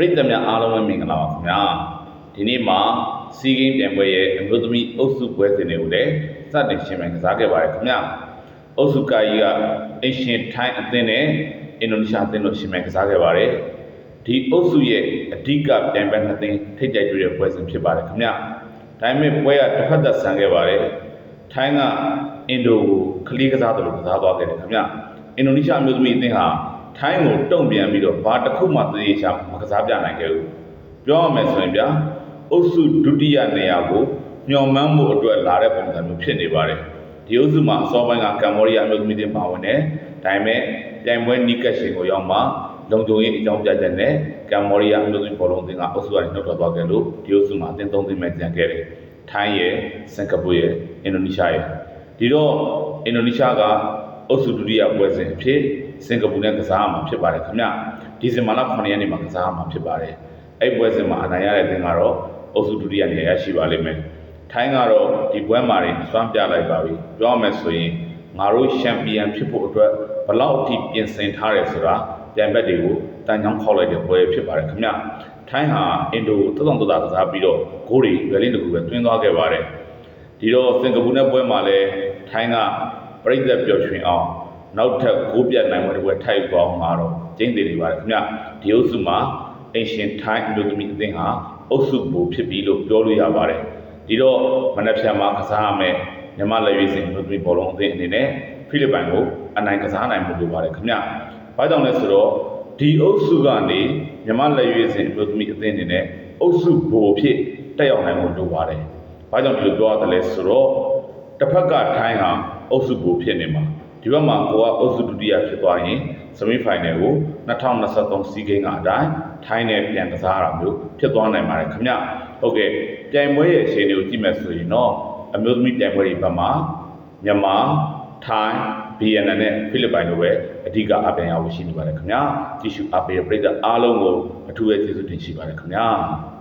ပရိသတ်များအားလုံးပဲမင်္ဂလာပါခင်ဗျာဒီနေ့မှာစီဂိမ်းပြန်ပွဲရဲ့အမျိုးသမီးအုပ်စုပွဲစဉ်တွေကိုလည်းစတင်ရှင်းပြကစားခဲ့ပါတယ်ခင်ဗျာအုပ်စုကကြီးကအင်ရှင်ထိုင်းအသင်းနဲ့အင်ဒိုနီးရှားအသင်းတို့ရှင်းပြကစားခဲ့ပါတယ်ဒီအုပ်စုရဲ့အဓိကပြန်ပွဲနှစ်သင်းထိပ်တိုက်တွေ့တဲ့ပွဲစဉ်ဖြစ်ပါတယ်ခင်ဗျာဒါပေမဲ့ပွဲကတစ်ဖက်သက်ဆန်ခဲ့ပါတယ်ထိုင်းကအင်ဒိုကိုခလီကစားတယ်လို့ကစားသွားခဲ့တယ်ခင်ဗျာအင်ဒိုနီးရှားအမျိုးသမီးအသင်းဟာ ထိုင်းကိုတုံ့ပြန်ပြီးတော့ဘာတစ်ခုမှသေချာမကစားပြနိုင်ခဲ့ဘူးပြောရမယ်ဆိုရင်ဗျာအုပ်စုဒုတိယနေရာကိုညှော်မှန်းမှုအတွက်လာတဲ့ပုံစံမျိုးဖြစ်နေပါတယ်ဒီအုပ်စုမှာအစောပိုင်းကကမ္ဘောဒီးယားအမျိုးသမီးတွေပါဝင်တယ်ဒါပေမဲ့ပြိုင်ပွဲနီးကပ်ရှင်ကိုရောက်မှလုံခြုံရေးအကြောင်းပြချက်နဲ့ကမ္ဘောဒီးယားအမျိုးသမီးဘောလုံးအသင်းကအုပ်စုကနေနှုတ်ထွက်သွားခဲ့လို့ဒီအုပ်စုမှာအသင်းသုံးသင်းမဲ့ကျန်ခဲ့တယ်ထိုင်းရဲ့စင်ကာပူရဲ့အင်ဒိုနီးရှားရဲ့ဒီတော့အင်ဒိုနီးရှားကအုပ်စုဒုတိယပွဲစဉ်အဖြစ် စင်ကာပူနဲ့ကစားရမှာဖြစ်ပါတယ်ခင်ဗျဒီဇင်ဘာလ9ရက်နေ့မှာကစားရမှာဖြစ်ပါတယ်အဲ့ပွဲစဉ်မှာအနိုင်ရတဲ့တင်ကတော့အုပ်စုဒုတိယနေရာရရှိပါလိမ့်မယ်ထိုင်းကတော့ဒီပွဲမှာရင်အစွမ်းပြလိုက်ပါပြီပြောရမယ်ဆိုရင်ငါတို့ချန်ပီယံဖြစ်ဖို့အတွက်ဘလောက်အထိပြင်ဆင်ထားတယ်ဆိုတာပြန်ဘက်တွေကိုတန်ချောင်းခောက်လိုက်တဲ့ပွဲဖြစ်ပါတယ်ခင်ဗျထိုင်းဟာအင်ဒိုတုံ့တုံကစားပြီးတော့ဂိုးတွေရွယ်လင်းတစ်ခုပဲတွင်းသွားခဲ့ပါတယ်ဒီတော့စင်ကာပူနဲ့ပွဲမှာလည်းထိုင်းကပြိသက်ပျော်ရွှင်အောင် နောက်ထပ်ဂိုးပြတ်နိုင်မှုတွေထိုက်ပေါင်းမှာတော့ကျင်းသေးနေပါတယ်ခင်ဗျဒီအုပ်စုမှာအင်ရှင်ထိုင်းအမျိုးသမီးအသင်းဟာအုပ်စုဘူဖြစ်ပြီလို့ပြောလို့ရပါတယ်ဒီတော့မနက်ဖြန်မှာကစားရမယ်မြန်မာလက်ရွေးစင်အမျိုးသမီးဘောလုံးအသင်းအနေနဲ့ဖိလစ်ပိုင်ကိုအနိုင်ကစားနိုင်မှုလိုပါတယ်ခင်ဗျဘာကြောင့်လဲဆိုတော့ဒီအုပ်စုကနေမြန်မာလက်ရွေးစင်အမျိုးသမီးအသင်းအနေနဲ့အုပ်စုဘူဖြစ်တက်ရောက်နိုင်မှုလိုပါတယ်။ဘာကြောင့်ဒီလိုပြောရတယ်လဲဆိုတော့တစ်ဖက်ကထိုင်းဟာအုပ်စုကိုဖြစ်နေမှာ ဒီဘက်မှာကိုကအုပ်စုဒုတိယဖြစ်သွားရင်စမီဖိုင်နယ်ကို2023စီးကိန်းကအတိုင်းထိုင်းနဲ့ပြန်ကစားရတာမျိုးဖြစ်သွားနိုင်ပါတယ်ခင်ဗျ။ဟုတ်ကဲ့ပြိုင်ပွဲရဲ့အချိန်တွေကိုကြည့်မယ်ဆိုရင်တော့အမျိုးသမီးပြိုင်ပွဲတွေဘက်မှာမြန်မာထိုင်းဗီယက်နမ်နဲ့ဖိလစ်ပိုင်တို့ပဲအဓိကအပြိုင်အဝရှိနေပါတယ်ခင်ဗျာ။ကြည့်ရှုအားပေးတဲ့ပရိသတ်အားလုံးကိုအထူးပဲကျေးဇူးတင်ရှိပါတယ်ခင်ဗျာ။